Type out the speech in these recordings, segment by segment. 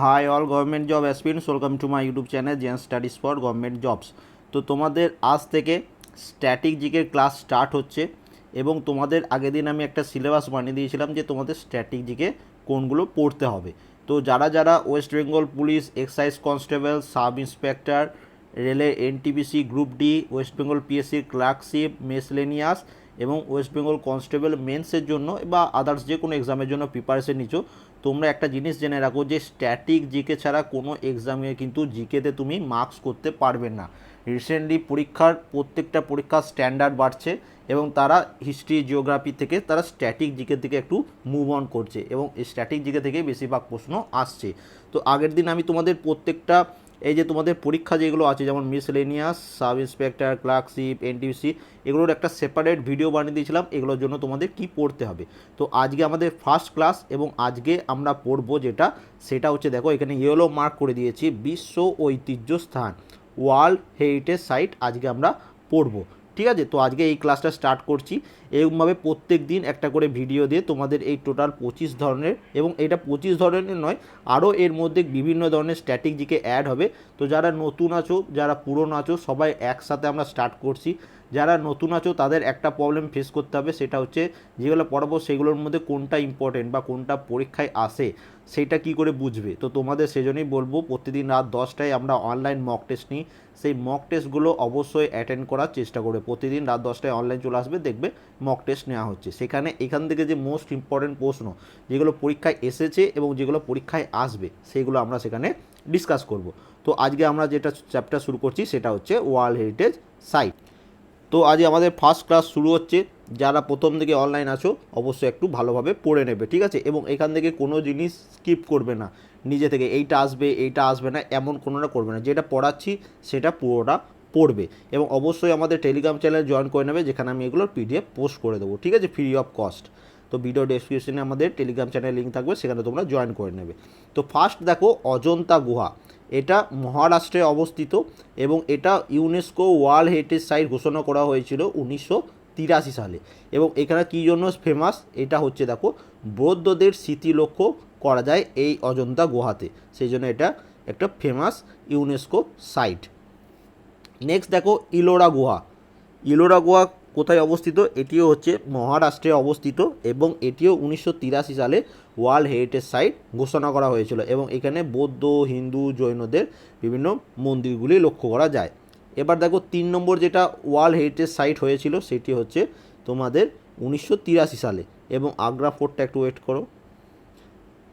Hi all government job aspirants welcome to my YouTube channel Gen studies for government jobs তো তোমাদের আজ থেকে static জিকের class start হচ্ছে এবং তোমাদের আগের দিন আমি একটা সিলেবাস বানিয়ে দিয়েছিলাম যে তোমাদের স্ট্যাটিক জিকে কোনগুলো পড়তে হবে। তো যারা যারা West Bengal police excise constable sub inspector রেলের NTPC group D West Bengal PSC clerkship miscellaneous এবং ওয়েস্ট বেঙ্গল কনস্টেবল মেন্সের জন্য বা আদার্স যে কোনো এক্সামের জন্য প্রিপারেশন নিচ্ছ তোমরা একটা জিনিস জেনে রাখো যে স্ট্যাটিক জিকে ছাড়া কোনো এক্সামে কিন্তু জিকেতে তুমি মার্কস করতে পারবে না। রিসেন্টলি পরীক্ষার প্রত্যেকটা পরীক্ষার স্ট্যান্ডার্ড বাড়ছে এবং তারা হিস্ট্রি, জিওগ্রাফি থেকে তারা স্ট্যাটিক জিকে থেকে একটু মুভ অন করছে এবং স্ট্যাটিক জিকে থেকে বেশিরভাগ প্রশ্ন আসছে। তো আগের দিন আমি তোমাদের প্রত্যেকটা এই যে তোমাদের পরীক্ষা যেগুলো আছে, যেমন miscellaneous sub inspector clerkship NTC এগুলোর একটা সেপারেট ভিডিও বানিয়ে দিয়েছিলাম। এগুলোর জন্য তোমাদের কি পড়তে হবে? তো আজকে আমাদের ফার্স্ট ক্লাস এবং আজকে আমরা পড়ব যেটা, সেটা হচ্ছে দেখো, এখানে ইয়েলো মার্ক করে দিয়েছি, বিশ্ব ঐতিহ্য স্থান ওয়ার্ল্ড হেরিটেজ সাইট আজকে আমরা পড়ব। ঠিক আছে? তো আজকে এই ক্লাসটা স্টার্ট করছি। এরকমভাবে প্রত্যেক দিন একটা করে ভিডিও দিয়ে তোমাদের এই টোটাল পঁচিশ ধরনের এবং এটা পঁচিশ ধরনের নয়, আরও এর মধ্যে বিভিন্ন ধরনের স্ট্যাটিক জিকে অ্যাড হবে। তো যারা নতুন আছো, যারা পুরনো আছো, সবাই একসাথে আমরা স্টার্ট করছি। যারা নতুন আছো, তাদের একটা প্রবলেম ফেস করতে হবে, সেটা হচ্ছে যেগুলো পড়াবো, সেগুলোর মধ্যে কোনটা ইম্পর্টেন্ট বা কোনটা পরীক্ষায় আসে। সেইটা কি করে বুঝবে? তো তোমাদের সেজন্যই বলব, প্রতিদিন রাত দশটায় আমরা অনলাইন মক টেস্ট নিই। সেই মক টেস্টগুলো অবশ্যই অ্যাটেন্ড করার চেষ্টা করবে। প্রতিদিন রাত দশটায় অনলাইন চলে আসবে, দেখবে মক টেস্ট নেওয়া হচ্ছে। সেখানে এখান থেকে যে মোস্ট ইম্পর্টেন্ট প্রশ্ন, যেগুলো পরীক্ষায় এসেছে এবং যেগুলো পরীক্ষায় আসবে সেগুলো আমরা সেখানে ডিসকাস করব। তো আজকে আমরা যেটা চ্যাপ্টার শুরু করছি, সেটা হচ্ছে ওয়ার্ল্ড হেরিটেজ সাইট তো আজ আমাদের ফার্স্ট ক্লাস শুরু হচ্ছে। যারা প্রথম থেকে অনলাইন আছো, অবশ্যই একটু ভালোভাবে পড়ে নেবে, ঠিক আছে? এবং এখান থেকে কোনো জিনিস স্কিপ করবে না। নিজে থেকে এইটা আসবে এইটা আসবে না, এমন কোনোটা করবে না। যেটা পড়াচ্ছি, সেটা পুরোটা পড়বে। এবং অবশ্যই আমাদের টেলিগ্রাম চ্যানেল জয়েন করে নেবে, যেখানে আমি এগুলোর পিডিএফ পোস্ট করে দেবো, ঠিক আছে? ফ্রি অফ কস্ট তো ভিডিও ডেসক্রিপশনে আমাদের টেলিগ্রাম চ্যানেল লিঙ্ক থাকবে, সেখানে তোমরা জয়েন করে নেবে। তো ফার্স্ট দেখো, অজন্তা গুহা। এটা মহারাষ্ট্রে অবস্থিত এবং এটা ইউনেস্কো ওয়ার্ল্ড হেরিটেজ সাইট ঘোষণা করা হয়েছিল উনিশশো তিরাশি সালে। এবং এখানে কী জন্য ফেমাস এটা হচ্ছে দেখো, বৌদ্ধদের স্মৃতি লক্ষ্য করা যায় এই অজন্তা গুহাতে। সেই জন্য এটা একটা ফেমাস ইউনেস্কো সাইট নেক্সট দেখো, ইলোরা গুহা। ইলোরা গুহা কোথায় অবস্থিত? এটিও হচ্ছে মহারাষ্ট্রে অবস্থিত এবং এটিও উনিশশো তিরাশি সালে ওয়ার্ল্ড হেরিটেজ সাইট ঘোষণা করা হয়েছিল। এবং এখানে বৌদ্ধ, হিন্দু, জৈনদের বিভিন্ন মন্দিরগুলি লক্ষ্য করা যায়। এবার দেখো তিন নম্বর যেটা ওয়ার্ল্ড হেরিটেজ সাইট হয়েছিল, সেটি হচ্ছে তোমাদের উনিশশো তিরাশি সালে এবং আগ্রা ফোর্টটা একটু ওয়েট করো।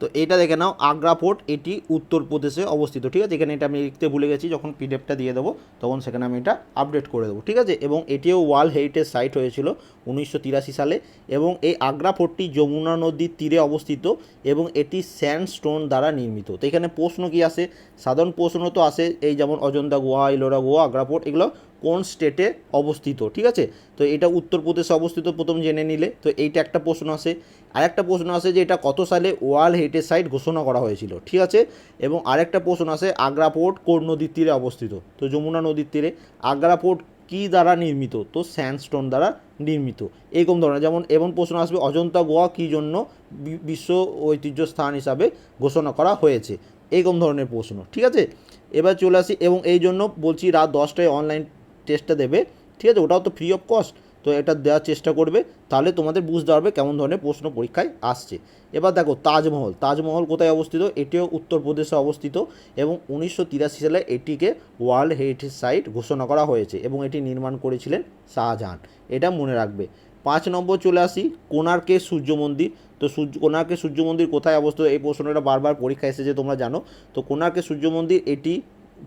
তো এটা দেখে নাও, আগ্রা ফোর্ট, এটি উত্তরপ্রদেশে অবস্থিত, ঠিক আছে? এখানে এটা আমি লিখতে ভুলে গেছি, যখন পিডিএফটা দিয়ে দেবো, তখন সেখানে আমি এটা আপডেট করে দেবো, ঠিক আছে? এবং এটিও ওয়ার্ল্ড হেরিটেজ সাইট হয়েছিল উনিশশো তিরাশি সালে, এবং এই আগ্রা ফোর্টটি যমুনা নদীর তীরে অবস্থিত, এবং এটি স্যান্ডস্টোন দ্বারা নির্মিত। তো এখানে প্রশ্ন কি আসে? সাধারণ প্রশ্ন তো আসে, এই যেমন অজন্তা গোয়া ইলোরা গোয়া, আগ্রা ফোর্ট, এগুলো কোন স্টেটে অবস্থিত, ঠিক আছে? তো এটা উত্তরপ্রদেশে অবস্থিত, প্রথম জেনে নিলে। তো এইটা একটা প্রশ্ন আসে আরেকটা প্রশ্ন আসে যে এটা কত সালে ওয়ার্ল্ড হেরিটেজ সাইট ঘোষণা করা হয়েছিল, ঠিক আছে? এবং আরেকটা প্রশ্ন আসে আগ্রা পোর্ট কোন নদীর তীরে অবস্থিত? তো যমুনা নদীর তীরে। আগ্রা পোর্ট কী দ্বারা নির্মিত? তো স্যান্ডস্টোন দ্বারা নির্মিত। এরকম ধরনের, যেমন এমন প্রশ্ন আসবে, অজন্তা গোয়া কী জন্য বিশ্ব ঐতিহ্য স্থান হিসাবে ঘোষণা করা হয়েছে? এরকম ধরনের প্রশ্ন, ঠিক আছে? এবার চলে আসি, এবং এই জন্য বলছি রাত দশটায় অনলাইন টেস্টটা দেবে, ঠিক আছে? ওটাও তো ফ্রি অফ কস্ট তো এটা দেওয়ার চেষ্টা করবে, তাহলে তোমাদের বুঝতে পারবে কেমন ধরনের প্রশ্ন পরীক্ষায় আসছে। এবার দেখো, তাজমহল তাজমহল কোথায় অবস্থিত? এটিও উত্তরপ্রদেশে অবস্থিত এবং উনিশশো তিরাশি সালে এটিকে ওয়ার্ল্ড হেরিটেজ সাইট ঘোষণা করা হয়েছে এবং এটি নির্মাণ করেছিলেন শাহজাহান। এটা মনে রাখবে। পাঁচ নম্বর চলে আসি, কোণার্কের সূর্য মন্দির। তো সূর্য, কোণার্কের সূর্য মন্দির কোথায় অবস্থিত? এই প্রশ্নটা বারবার পরীক্ষা এসেছে, তোমরা জানো। তো কোণার্কের সূর্য মন্দির, এটি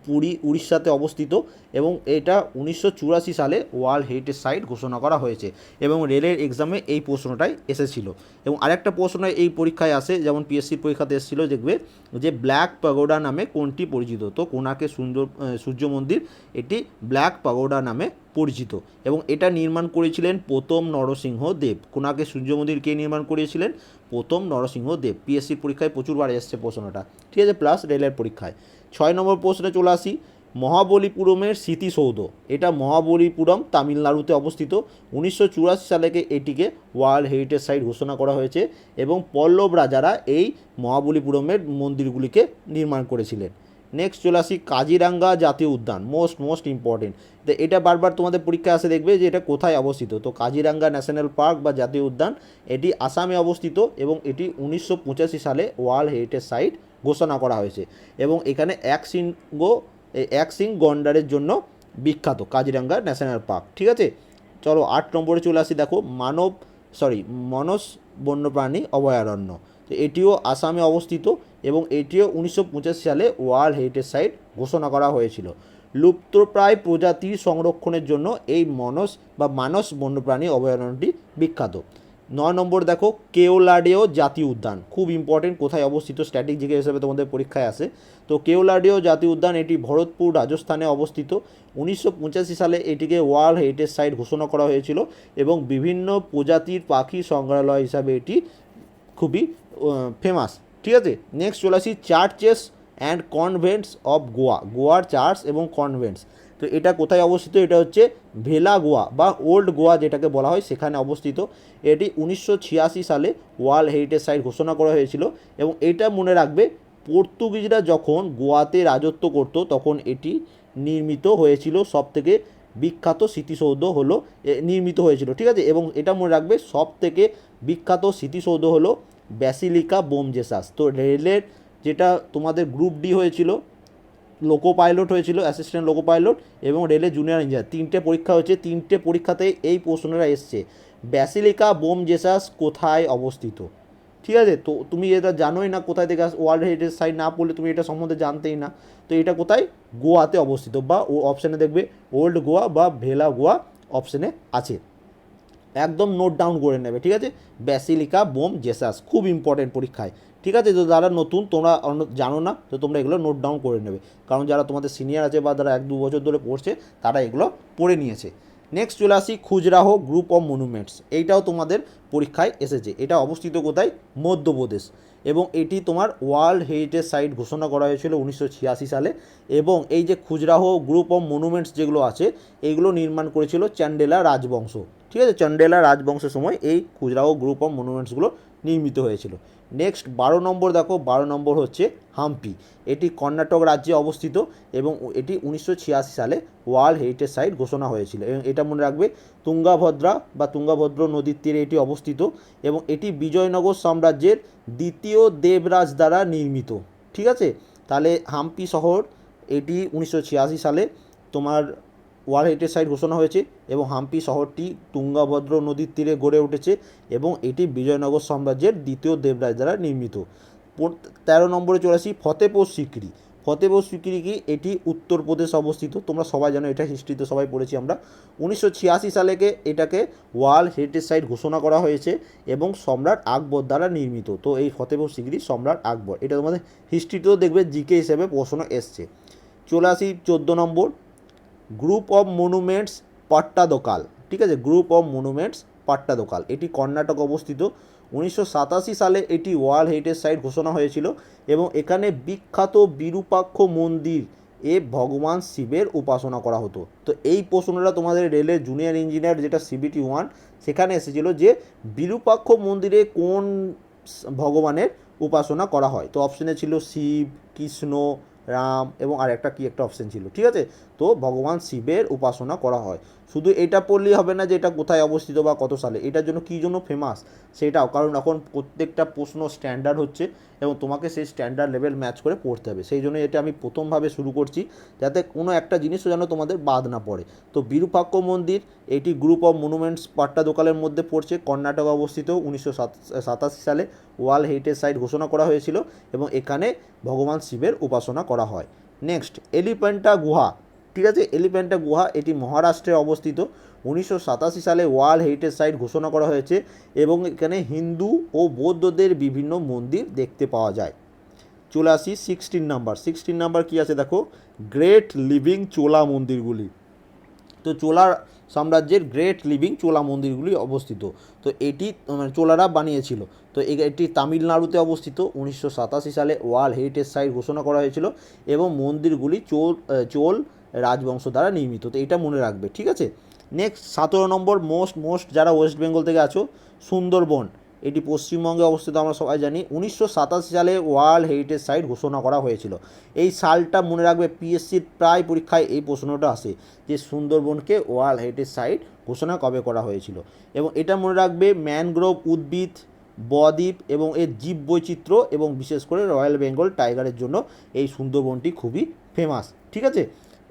পুরী, উড়িষ্যাতে অবস্থিত এবং এটা উনিশশো চুরাশি সালে ওয়ার্ল্ড হেরিটেজ সাইট ঘোষণা করা হয়েছে এবং রেলের এক্সামে এই প্রশ্নটাই এসেছিল। এবং আরেকটা প্রশ্ন এই পরীক্ষায় আসে, যেমন পিএসসির পরীক্ষাতে এসেছিল দেখবে যে ব্ল্যাক পাগোডা নামে কোনটি পরিচিত? তো কোনাকে সুন্দর সূর্য মন্দির, এটি ব্ল্যাক পাগোডা নামে পরিচিত। এবং এটা নির্মাণ করেছিলেন প্রথম নরসিংহ দেব। কোনাকে সূর্য মন্দির কে নির্মাণ করেছিলেন? প্রথম নরসিংহ দেব। পিএসসির পরীক্ষায় প্রচুরবার এসছে প্রশ্নটা। ঠিক আছে, প্লাস রেলের পরীক্ষায়। ছয় নম্বর প্রশ্নে চলে আসি। মহাবলীপুরমের স্মৃতিসৌধ। এটা মহাবলীপুরম তামিলনাড়ুতে অবস্থিত। উনিশশো চুরাশি সালে এটিকে ওয়ার্ল্ড হেরিটেজ সাইট ঘোষণা করা হয়েছে এবং পল্লব রাজারা এই মহাবলীপুরমের মন্দিরগুলিকে নির্মাণ করেছিলেন। নেক্সট চলে আসি কাজিরাঙ্গা জাতীয় উদ্যান মোস্ট মোস্ট ইম্পর্টেন্ট তো এটা বারবার তোমাদের পরীক্ষায় আসে দেখবে যে এটা কোথায় অবস্থিত। তো কাজিরাঙ্গা ন্যাশনাল পার্ক বা জাতীয় উদ্যান, এটি আসামে অবস্থিত এবং এটি উনিশশো পঁচাশি সালে ওয়ার্ল্ড হেরিটেজ সাইট ঘোষণা করা হয়েছে। এবং এখানে এক সিংহ এক সিং গন্ডারের জন্য বিখ্যাত, কাজিরাঙ্গা ন্যাশনাল পার্ক, ঠিক আছে? চলো আট নম্বরে চলে আসি, দেখো, মানব সরি মনস বন্যপ্রাণী অভয়ারণ্য। তো এটিও আসামে অবস্থিত এবং এটিও উনিশশো পঁচাশি সালে ওয়ার্ল্ড হেরিটেজ সাইট ঘোষণা করা হয়েছিল। লুপ্তপ্রায় প্রজাতির সংরক্ষণের জন্য এই মনস বা মানস বন্যপ্রাণী অভয়ারণ্যটি বিখ্যাত। নয় নম্বর দেখো, কেওলাডেও জাতীয় উদ্যান। খুব ইম্পর্টেন্ট কোথায় অবস্থিত স্ট্যাটিক জিকে হিসেবে তোমাদের পরীক্ষায় আসে তো কেওলাডিও জাতীয় উদ্যান, এটি ভরতপুর, রাজস্থানে অবস্থিত। উনিশশো পঁচাশি সালে এটিকে ওয়ার্ল্ড হেরিটেজ সাইট ঘোষণা করা হয়েছিল এবং বিভিন্ন প্রজাতির পাখি সংগ্রহালয় হিসাবে এটি খুবই ফেমাস ঠিক আছে? নেক্সট চলে আসি churches and convents of Goa গোয়ার চার্চ এবং কনভেন্টস তো এটা কোথায় অবস্থিত? এটা হচ্ছে ভেলা গোয়া বা ওল্ড গোয়া যেটাকে বলা হয়, সেখানে অবস্থিত। এটি উনিশশো ছিয়াশি সালে ওয়ার্ল্ড হেরিটেজ সাইট ঘোষণা করা হয়েছিল এবং এটা মনে রাখবে, পর্তুগিজরা যখন গোয়াতে রাজত্ব করত, তখন এটি নির্মিত হয়েছিল সব থেকে বিখ্যাত স্মৃতিসৌধ হলো নির্মিত হয়েছিল, ঠিক আছে? এবং এটা মনে রাখবে সব থেকে বিখ্যাত স্মৃতিসৌধ হলো ব্যাসিলিকা বোম জেসাস তো রেলের যেটা তোমাদের গ্রুপ ডি হয়েছিল লোকো পাইলট হয়েছিল অ্যাসিস্ট্যান্ট লোকো পাইলট এবং রেলের জুনিয়র ইঞ্জিনিয়ার তিনটে পরীক্ষা হয়েছে, তিনটে পরীক্ষাতে এই প্রশ্নটা এসছে। ব্যাসিলিকা বোম জেসাস কোথায় অবস্থিত? ঠিক আছে, তো তুমি এটা জানোই না কোথায় থেকে আস ওয়ার্ল্ড হেরিটেজ সাইট না পড়লে তুমি এটা সম্বন্ধে জানতেই না। তো এটা কোথায়? গোয়াতে অবস্থিত বা ও অপশানে দেখবে ওল্ড গোয়া বা ভেলা গোয়া অপশানে আছে। একদম নোট ডাউন করে নেবে, ঠিক আছে? ব্যাসিলিকা বোম জেসাস খুব ইম্পর্টেন্ট পরীক্ষায়। ঠিক আছে? তো যারা নতুন, তোমরা জানো না, তো তোমরা এগুলো নোট ডাউন করে নেবে। কারণ যারা তোমাদের সিনিয়র আছে বা যারা এক দু বছর ধরে পড়ছে, তারা এগুলো পড়ে নিয়েছে। নেক্সট চলে আসি খুজরাহ গ্রুপ অফ মনুমেন্টস এইটাও তোমাদের পরীক্ষায় এসেছে। এটা অবস্থিত কোথায়? মধ্যপ্রদেশ। এবং এটি তোমার ওয়ার্ল্ড হেরিটেজ সাইট ঘোষণা করা হয়েছিল উনিশশো ছিয়াশি সালে। এবং এই যে খুজরাহ গ্রুপ অফ মনুমেন্টস যেগুলো আছে এইগুলো নির্মাণ করেছিল চ্যান্ডেলা রাজবংশ। ঠিক আছে? চন্ডেলা রাজবংশের সময় এই খুজরাহ গ্রুপ অফ মনুমেন্টসগুলো নির্মিত হয়েছিল। নেক্সট বারো নম্বর দেখো, বারো নম্বর হচ্ছে হাম্পি। এটি কর্ণাটক রাজ্যে অবস্থিত এবং এটি উনিশশো ছিয়াশি সালে ওয়ার্ল্ড হেরিটেজ সাইট ঘোষণা হয়েছিল। এবং এটা মনে রাখবে, তুঙ্গাভদ্রা বা তুঙ্গাভদ্র নদীর তীরে এটি অবস্থিত এবং এটি বিজয়নগর সাম্রাজ্যের দ্বিতীয় দেবরাজ দ্বারা নির্মিত। ঠিক আছে? তাহলে হাম্পি শহর, এটি উনিশশো ছিয়াশি সালে তোমার ওয়ার্ল্ড হেরিটেজ সাইট ঘোষণা হয়েছে এবং হাম্পি শহরটি তুঙ্গাভদ্র নদীর তীরে গড়ে উঠেছে এবং এটি বিজয়নগর সাম্রাজ্যের দ্বিতীয় দেবরাজ দ্বারা নির্মিত। তেরো নম্বরে চলে আসি ফতেপুর সিকরি। ফতেপুর সিকরি কি এটি উত্তরপ্রদেশ অবস্থিত। তোমরা সবাই জানো এটা হিস্ট্রিতে সবাই পড়েছি আমরা। উনিশশো ছিয়াশি সালেকে এটাকে ওয়ার্ল্ড হেরিটেজ সাইট ঘোষণা করা হয়েছে এবং সম্রাট আকবর দ্বারা নির্মিত। তো এই ফতেপুর সিকরি সম্রাট আকবর। এটা তোমাদের হিস্ট্রিতেও দেখবে জিকে হিসেবে প্রশ্ন এসছে। চলে আসি চোদ্দ নম্বর। গ্রুপ অফ মনুমেন্টস পাট্টাদোকাল, ঠিক আছে? গ্রুপ অফ মনুমেন্টস পাট্টাদোকাল, এটি কর্ণাটক অবস্থিত। উনিশশো সাতাশি সালে এটি ওয়ার্ল্ড হেরিটেজ সাইট ঘোষণা হয়েছিল এবং এখানে বিখ্যাত বিরূপাক্ষ মন্দির এ ভগবান শিবের উপাসনা করা হতো। তো এই প্রশ্নটা তোমাদের রেলের জুনিয়র ইঞ্জিনিয়ার যেটা সিবিটি ওয়ান, সেখানে এসেছিল যে বিরূপাক্ষ মন্দিরে কোন ভগবানের উপাসনা করা হয়। তো অপশনে ছিল শিব, কৃষ্ণ রাম এবং আর একটা কি একটা অপশন ছিল, ঠিক আছে? তো ভগবান শিবের উপাসনা করা হয়। শুধু এটা পড়লেই হবে না যে এটা কোথায় অবস্থিত বা কত সালে, এটার জন্য কী জন্য ফেমাস সেটাও, কারণ এখন প্রত্যেকটা প্রশ্ন স্ট্যান্ডার্ড হচ্ছে। এবং তোমাকে সেই স্ট্যান্ডার্ড লেভেল ম্যাচ করে পড়তে হবে। সেই জন্য এটা আমি প্রথমভাবে শুরু করছি, যাতে কোনো একটা জিনিসও যেন তোমাদের বাদ না পড়ে। তো বিরূপাক্ষ মন্দির, এটি গ্রুপ অফ মনুমেন্টস পাট্টা দোকানের মধ্যে পড়ছে, কর্ণাটক অবস্থিত, উনিশশো সাতাশি সালে ওয়ার্ল্ড হেরিটেজ সাইট ঘোষণা করা হয়েছিল এবং এখানে ভগবান শিবের উপাসনা করা হয়। নেক্সট এলিফ্যান্টা গুহা। ঠিক আছে? এলিফ্যান্টা গুহা, এটি মহারাষ্ট্রে অবস্থিত। উনিশশো সাতাশি সালে ওয়ার্ল্ড হেরিটেজ সাইট ঘোষণা করা হয়েছে এবং এখানে হিন্দু ও বৌদ্ধদের বিভিন্ন মন্দির দেখতে পাওয়া যায়। চলে আসি সিক্সটিন নাম্বার। সিক্সটিন নাম্বার কী আছে দেখো? গ্রেট লিভিং চোলা মন্দিরগুলি। তো চোলা সাম্রাজ্যের গ্রেট লিভিং চোলা মন্দিরগুলি অবস্থিত। তো এটি মানে চোলারা বানিয়েছিল। তো এটি তামিলনাড়ুতে অবস্থিত। উনিশশো সাতাশি সালে ওয়ার্ল্ড হেরিটেজ সাইট ঘোষণা করা হয়েছিল এবং মন্দিরগুলি চোল চোল রাজবংশ দ্বারা নির্মিত। তো এটা মনে রাখবে, ঠিক আছে? নেক্সট সতেরো নম্বর মোস্ট মোস্ট যারা ওয়েস্ট বেঙ্গল থেকে আছো, সুন্দরবন। এটি পশ্চিমবঙ্গে অবস্থিত, আমরা সবাই জানি। উনিশশো সাতাশি সালে ওয়ার্ল্ড হেরিটেজ সাইট ঘোষণা করা হয়েছিল। এই সালটা মনে রাখবে পিএসসির প্রায় পরীক্ষায় এই প্রশ্নটা আসে যে সুন্দরবনকে ওয়ার্ল্ড হেরিটেজ সাইট ঘোষণা কবে করা হয়েছিল। এবং এটা মনে রাখবে ম্যানগ্রোভ উদ্ভিদ, বদ্বীপ এবং এর জীব বৈচিত্র্য এবং বিশেষ করে রয়্যাল বেঙ্গল টাইগারের জন্য এই সুন্দরবনটি খুবই ফেমাস ঠিক আছে?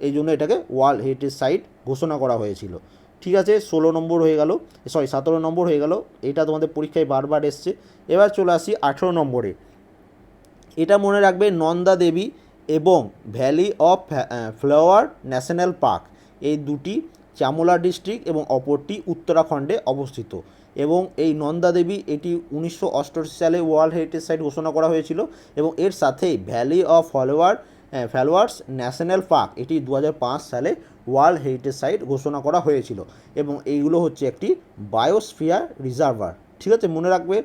এই জন্য এটাকে ওয়ার্ল্ড হেরিটেজ সাইট ঘোষণা করা হয়েছিল। ঠিক আছে, ষোলো নম্বর হয়ে গেল সরি সতেরো নম্বর হয়ে গেল, এটা তোমাদের পরীক্ষায় বারবার এসছে। এবার চলে আসি আঠেরো নম্বরে। এটা মনে রাখবে নন্দা দেবী এবং valley of flower national park. এই দুটি চামোলা ডিস্ট্রিক্ট এবং অপরটি উত্তরাখণ্ডে অবস্থিত। এবং এই নন্দা দেবী, এটি উনিশশো অষ্টআশি সালে ওয়ার্ল্ড হেরিটেজ সাইট ঘোষণা করা হয়েছিল এবং এর সাথেই valley of flower flowers national park, এটি দু হাজার পাঁচ সালে ওয়ার্ল্ড হেরিটেজ সাইট ঘোষণা করা হয়েছিল এবং এইগুলো হচ্ছে একটি বায়োস্ফিয়ার রিজার্ভার। ঠিক আছে, মনে রাখবে,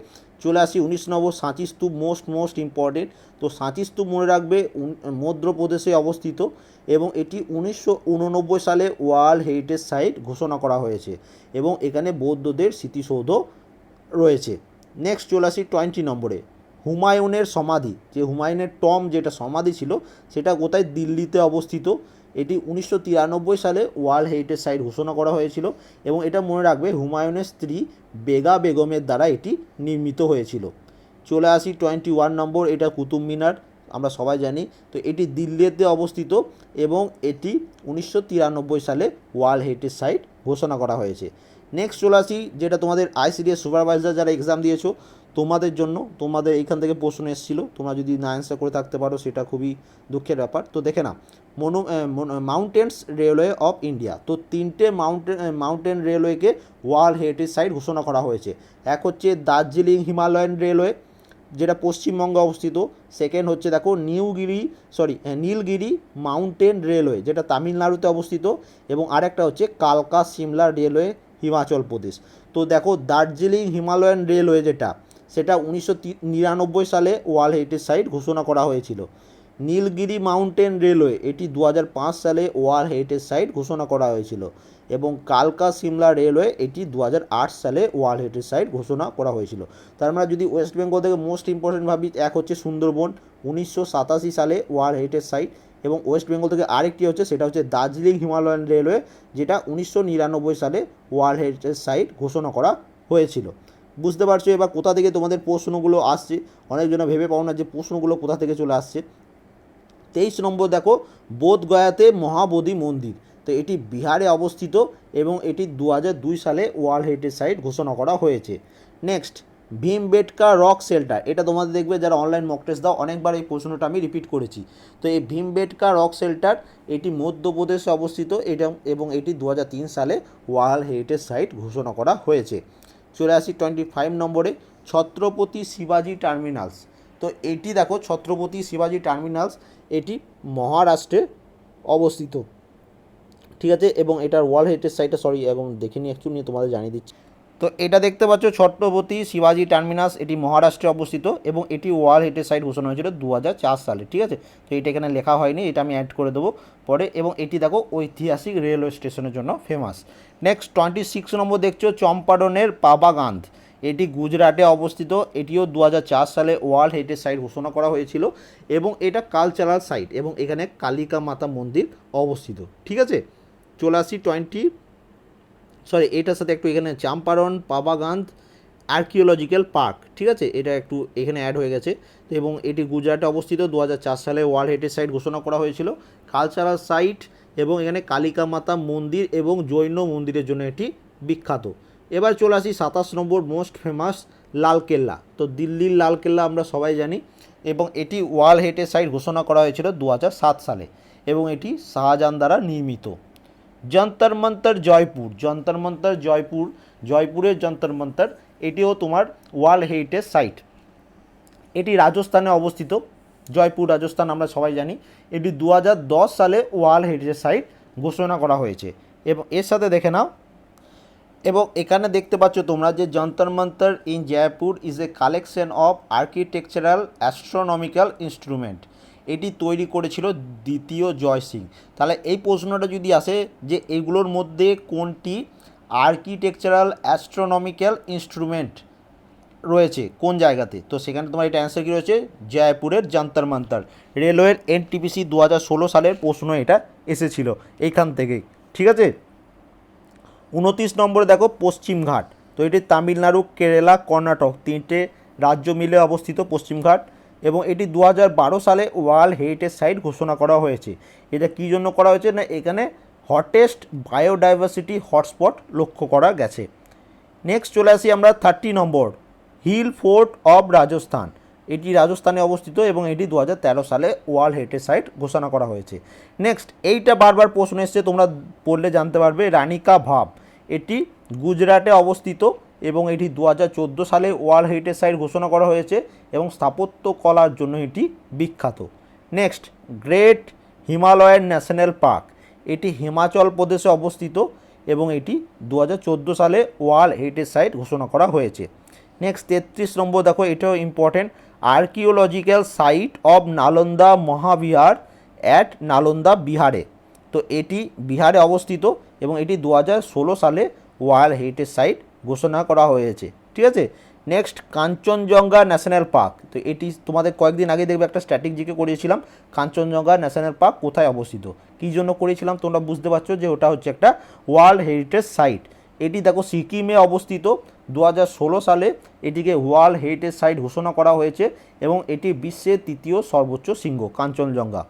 চলে আসি উনিশ নম্বর সাঁচি স্তূপ মোস্ট মোস্ট ইম্পর্টেন্ট। তো সাঁচি স্তূপ মনে রাখবে মধ্যপ্রদেশে অবস্থিত এবং এটি উনিশশো উননব্বই সালে ওয়ার্ল্ড হেরিটেজ সাইট ঘোষণা করা হয়েছে এবং এখানে বৌদ্ধদের স্মৃতিসৌধ রয়েছে। নেক্সট চলে আসি টোয়েন্টি নম্বরে। হুমায়ুনের সমাধি, যে হুমায়ুনের টম যেটা সমাধি ছিল, সেটা কোথায়? দিল্লিতে অবস্থিত। এটি উনিশশো তিরানব্বই সালে ওয়ার্ল্ড হেরিটেজ সাইট ঘোষণা করা হয়েছিল এবং এটা মনে রাখবে হুমায়ুনের স্ত্রী বেগা বেগমের দ্বারা এটি নির্মিত হয়েছিল। চলে আসি টোয়েন্টি ওয়ান নম্বর, এটা কুতুব মিনার, আমরা সবাই জানি। তো এটি দিল্লিতে অবস্থিত এবং এটি উনিশশো তিরানব্বই সালে ওয়ার্ল্ড হেরিটেজ সাইট ঘোষণা করা হয়েছে। নেক্সট চলে আসি, যেটা তোমাদের আইসিডিএস সুপারভাইজার যারা এক্সাম দিয়েছ তোমাদের জন্য, তোমাদের এইখান থেকে প্রশ্ন এসেছিল, তোমরা যদি না অ্যান্সার করে থাকতে পারো, সেটা খুবই দুঃখের ব্যাপার। তো দেখে না মনো মাউন্টেন্স রেলওয়ে অফ ইন্ডিয়া তো তিনটে মাউন্টেন মাউন্টেন রেলওয়েকে ওয়ার্ল্ড হেরিটেজ সাইট ঘোষণা করা হয়েছে। এক হচ্ছে দার্জিলিং হিমালয়ান রেলওয়ে যেটা পশ্চিমবঙ্গে অবস্থিত। সেকেন্ড হচ্ছে দেখো নিউগিরি সরি নীলগিরি মাউন্টেন রেলওয়ে যেটা তামিলনাড়ুতে অবস্থিত। এবং আরেকটা হচ্ছে কালকা সিমলা রেলওয়ে হিমাচল প্রদেশ। তো দেখো দার্জিলিং হিমালয়ান রেলওয়ে যেটা সেটা উনিশশো নিরানব্বই সালে ওয়ার্ল্ড হেরিটেজ সাইট ঘোষণা করা হয়েছিল। নীলগিরি মাউন্টেন রেলওয়ে, এটি দু হাজার পাঁচ সালে ওয়ার্ল্ড হেরিটেজ সাইট ঘোষণা করা হয়েছিল এবং কালকা সিমলা রেলওয়ে, এটি দু হাজার আট সালে ওয়ার্ল্ড হেরিটেজ সাইট ঘোষণা করা হয়েছিল। তার মানে যদি ওয়েস্ট বেঙ্গল থেকে মোস্ট ইম্পর্টেন্ট ভাবি, এক হচ্ছে সুন্দরবন, উনিশশো সাতাশি সালে ওয়ার্ল্ড হেরিটেজ সাইট এবং ওয়েস্ট বেঙ্গল থেকে আরেকটি হচ্ছে সেটা হচ্ছে দার্জিলিং হিমালয়ান রেলওয়ে, যেটা উনিশশো নিরানব্বই সালে ওয়ার্ল্ড হেরিটেজ সাইট ঘোষণা করা হয়েছিল। বুঝতে পারছ এবার কোথা থেকে তোমাদের প্রশ্নগুলো আসছে? অনেকজনে ভেবে পাও না যে প্রশ্নগুলো কোথা থেকে চলে আসছে। তেইশ নম্বর দেখো, বোধগয়াতে মহাবোধি মন্দির। তো এটি বিহারে অবস্থিত এবং এটি দু সালে ওয়ার্ল্ড হেরিটেজ সাইট ঘোষণা করা হয়েছে। নেক্সট, ভীমবেটকা রক শেল্টার এটা তোমাদের দেখবে যারা অনলাইন মক টেস্ট দাও, অনেকবার এই প্রশ্নটা আমি রিপিট করেছি। তো এই ভীমবেটকা রক শেল্টার এটি মধ্যপ্রদেশে অবস্থিত, এটা এবং এটি দু হাজার তিন সালে ওয়ার্ল্ড হেরিটেজ সাইট ঘোষণা করা হয়েছে। চলে আসি টোয়েন্টি ফাইভ নম্বরে, ছত্রপতি শিবাজি টার্মিনালস। তো এটি দেখো, ছত্রপতি শিবাজি টার্মিনালস, এটি মহারাষ্ট্রে অবস্থিত। ঠিক আছে? এবং এটার ওয়ার্ল্ড হেরিটেজ সাইটটা সরি এবং দেখে নিয়ে একটু নিয়ে তোমাদের জানিয়ে দিচ্ছি। তো এটা দেখতে পাচ্ছ ছত্রপতি শিবাজি টার্মিনাস, এটি মহারাষ্ট্রে অবস্থিত এবং এটি ওয়ার্ল্ড হেরিটেজ সাইট ঘোষণা হয়েছিল দু হাজার চার সালে, ঠিক আছে? তো এটা এখানে লেখা হয়নি, এটা আমি অ্যাড করে দেবো পরে। এবং এটি দেখো ঐতিহাসিক রেলওয়ে স্টেশনের জন্য famous next twenty six number দেখছ চম্পারনের পাবাগান্ধ এটি গুজরাটে অবস্থিত, এটিও দু হাজার চার সালে ওয়ার্ল্ড হেরিটেজ সাইট ঘোষণা করা হয়েছিল এবং এটা কালচারাল সাইট এবং এখানে কালিকা মাতা মন্দির অবস্থিত, ঠিক আছে? চলে টোয়েন্টি সরি, এটার সাথে একটু এখানে চাম্পারন পাবাগান্ধ আর্কিওলজিক্যাল পার্ক, ঠিক আছে? এটা একটু এখানে অ্যাড হয়ে গেছে। এবং এটি গুজরাটে অবস্থিত। দু হাজার চার সালে ওয়ার্ল্ড হেরিটেজ সাইট ঘোষণা করা হয়েছিল। কালচারাল সাইট এবং এখানে কালিকা মাতা মন্দির এবং জৈন মন্দিরের জন্য এটি বিখ্যাত। এবার চলে আসি সাতাশ নম্বর মোস্ট ফেমাস লালকেল্লা। তো দিল্লির লালকেল্লা আমরা সবাই জানি এবং এটি ওয়ার্ল্ড হেরিটেজ সাইট ঘোষণা করা হয়েছিল দু হাজার সাত সালে এবং এটি শাহজাহান দ্বারা নির্মিত। যন্তর মন্তর জয়পুর, যন্তর মন্তর জয়পুর, জয়পুরের যন্তর মন্তর, এটিও তোমার ওয়ার্ল্ড হেরিটেজ সাইট এটি রাজস্থানে অবস্থিত, জয়পুর, রাজস্থান আমরা সবাই জানি। এটি দু হাজার দশ সালে ওয়ার্ল্ড হেরিটেজ সাইট ঘোষণা করা হয়েছে। এবং এর সাথে দেখে নাও। এবং এখানে দেখতে পাচ্ছ তোমরা যে Jantar Mantar in Jaipur is a collection of architectural astronomical instrument এটি তৈরি করেছিল দ্বিতীয় জয় সিং। তাহলে এই প্রশ্নটা যদি আসে যে এগুলোর মধ্যে কোনটি আর্কিটেকচারাল অ্যাস্ট্রোনমিক্যাল ইনস্ট্রুমেন্ট রয়েছে কোন জায়গাতে? তো সেখানে তোমার এটা অ্যান্সার কী রয়েছে? জয়পুরের যন্তর মন্তর রেলওয়ের এনটিপিসি দু হাজার ষোলো সালের প্রশ্ন এটা এসেছিল এইখান থেকেই ঠিক আছে? উনত্রিশ নম্বরে দেখো পশ্চিমঘাট তো এটি তামিলনাড়ু, কেরালা, কর্ণাটক। তিনটে রাজ্য মিলে অবস্থিত পশ্চিমঘাট এবং এটি দু সালে ওয়ার্ল্ড হেরিটেজ সাইট ঘোষণা করা হয়েছে। এটা কী জন্য করা হয়েছে না এখানে হটেস্ট বায়োডাইভার্সিটি হটস্পট লক্ষ্য করা গেছে। নেক্সট চলে আসি আমরা thirty number hill fort of Rajasthan এটি রাজস্থানে অবস্থিত এবং এটি দু হাজার তেরো সালে ওয়ার্ল্ড হেরিটেজ সাইট ঘোষণা করা হয়েছে। নেক্সট এইটা বারবার প্রশ্ন এসছে, তোমরা পড়লে জানতে পারবে রানিকা ভাব। এটি গুজরাটে অবস্থিত। এবং এটি দু হাজার চোদ্দ সালে ওয়ার্ল্ড হেরিটেজ সাইট ঘোষণা করা হয়েছে এবং স্থাপত্য কলার জন্য এটি বিখ্যাত। Next, great Himalayan national park. এটি হিমাচল প্রদেশে অবস্থিত এবং এটি দু হাজার চোদ্দ সালে ওয়ার্ল্ড হেরিটেজ সাইট ঘোষণা করা হয়েছে। নেক্সট, তেত্রিশ নম্বর, দেখো, এটাও important archaeological site of Nalanda Mahavihara at Nalanda বিহারে তো এটি বিহারে অবস্থিত এবং এটি দু হাজার ষোলো সালে ওয়ার্ল্ড হেরিটেজ সাইট ঘোষণা করা হয়েছে। ঠিক আছে? নেক্সট কাঞ্চনজঙ্ঘা ন্যাশনাল পার্ক তো এটি তোমাদের কয়েকদিন আগে দেখবে একটা স্ট্যাটিক জিকে করিয়েছিলাম কাঞ্চনজঙ্ঘা ন্যাশনাল পার্ক কোথায় অবস্থিত? কী জন্য করেছিলাম তোমরা বুঝতে পারছ যে ওটা হচ্ছে একটা ওয়ার্ল্ড হেরিটেজ সাইট এটি দেখো সিকিমে অবস্থিত। দু হাজার ষোলো সালে এটিকে ওয়ার্ল্ড হেরিটেজ সাইট ঘোষণা করা হয়েছে এবং এটি বিশ্বের তৃতীয় সর্বোচ্চ শৃঙ্গ কাঞ্চনজঙ্ঘা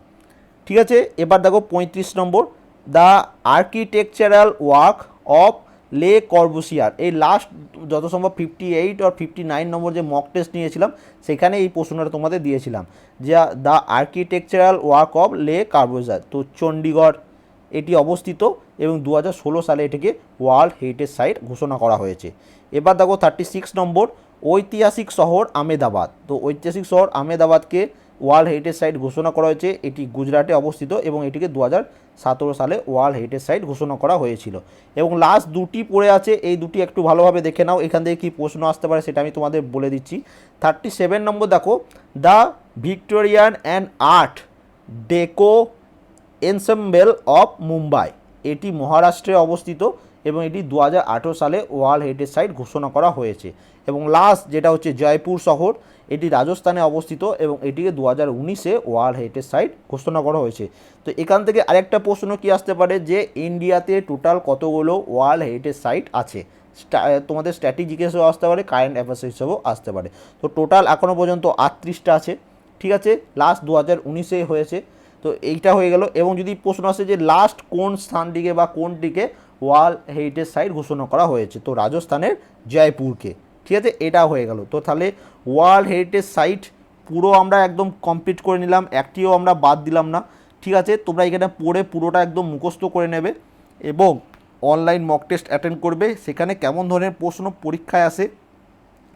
ঠিক আছে? এবার দেখো পঁয়ত্রিশ number. The architectural work of Le Corbusier. এই লাস্ট যত সম্ভব ফিফটি এইট আর ফিফটি নাইন নম্বর যে মক টেস্ট নিয়েছিলাম, সেখানে এই প্রশ্নটা তোমাদের দিয়েছিলাম যে দ্য আর্কিটেকচারাল ওয়ার্ক অফ লে কার্বোজার তো চণ্ডীগড় এটি অবস্থিত এবং দু হাজার ষোলো সালে এটিকে ওয়ার্ল্ড হেরিটেজ সাইট ঘোষণা করা হয়েছে। এবার দেখো থার্টি সিক্স নম্বর ঐতিহাসিক শহর আমেদাবাদ তো ঐতিহাসিক শহর আমেদাবাদকে ওয়ার্ল্ড হেরিটেজ সাইট ঘোষণা করা হয়েছে। এটি গুজরাটে অবস্থিত এবং এটিকে দু সালে ওয়ার্ল্ড হেরিটেজ সাইট ঘোষণা করা হয়েছিল। এবং লাস্ট দুটি পড়ে আছে, এই দুটি একটু ভালোভাবে দেখে নাও, এখান থেকে কী প্রশ্ন আসতে পারে সেটা আমি তোমাদের বলে দিচ্ছি। থার্টি সেভেন নম্বর দেখো the Victorian and art deco ensemble of Mumbai এটি মহারাষ্ট্রে অবস্থিত এবং এটি দু হাজার আঠেরো সালে ওয়ার্ল্ড হেরিটেজ সাইট ঘোষণা করা হয়েছে। এবং লাস্ট যেটা হচ্ছে জয়পুর শহর, এটি রাজস্থানে অবস্থিত এবং এটিকে দু হাজার উনিশে ওয়ার্ল্ড হেরিটেজ সাইট ঘোষণা করা হয়েছে। তো এখান থেকে আরেকটা প্রশ্ন কি আসতে পারে যে ইন্ডিয়াতে টোটাল কতগুলো ওয়ার্ল্ড হেরিটেজ সাইট আছে? তোমাদের স্ট্র্যাটেজিক হিসেবেও আসতে পারে কারেন্ট অ্যাফেয়ার্স হিসেবেও আসতে পারে। তো টোটাল এখনও পর্যন্ত আটত্রিশটা আছে, ঠিক আছে? লাস্ট দু হাজার উনিশে হয়েছে, তো এইটা হয়ে গেল। এবং যদি প্রশ্ন আসে যে লাস্ট কোন স্থানটিকে বা কোনটিকে ওয়ার্ল্ড হেরিটেজ সাইট ঘোষণা করা হয়েছে, তো রাজস্থানের জয়পুরকে। ঠিক আছে? এটা হয়ে গেল। তো তাহলে ওয়ার্ল্ড হেরিটেজ সাইট পুরো আমরা একদম কমপ্লিট করে নিলাম। একটিও আমরা বাদ দিলাম না। ঠিক আছে? তোমরা এখানে পড়ে পুরোটা একদম মুখস্থ করে নেবে এবং অনলাইন মক টেস্ট অ্যাটেন্ড করবে। সেখানে কেমন ধরনের প্রশ্ন পরীক্ষায় আসে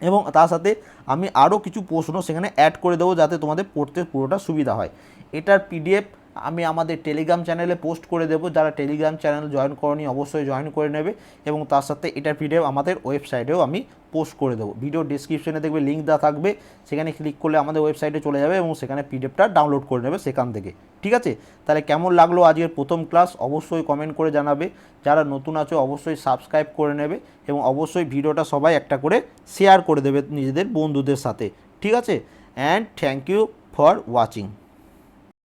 এবং তার সাথে আমি আরও কিছু প্রশ্ন সেখানে অ্যাড করে দেবো যাতে তোমাদের পড়তে পুরোটা সুবিধা হয়। এটার পিডিএফ আমি আমাদের টেলিগ্রাম চ্যানেলে পোস্ট করে দেবো। যারা টেলিগ্রাম চ্যানেল জয়েন করনি, অবশ্যই জয়েন করে নেবে এবং তার সাথে এটার পিডিএফ আমাদের ওয়েবসাইটেও আমি পোস্ট করে দেবো। ভিডিও ডিসক্রিপশনে দেখবে লিঙ্ক দেওয়া থাকবে। সেখানে ক্লিক করলে আমাদের ওয়েবসাইটে চলে যাবে এবং সেখানে পিডিএফটা ডাউনলোড করে নেবে সেখান থেকে। ঠিক আছে? তাহলে কেমন লাগল আজকের প্রথম ক্লাস অবশ্যই কমেন্ট করে জানাবে। যারা নতুন আছো, অবশ্যই সাবস্ক্রাইব করে নেবে এবং অবশ্যই ভিডিওটা সবাই একটা করে শেয়ার করে দেবে নিজেদের বন্ধুদের সাথে। ঠিক আছে? And thank you for watching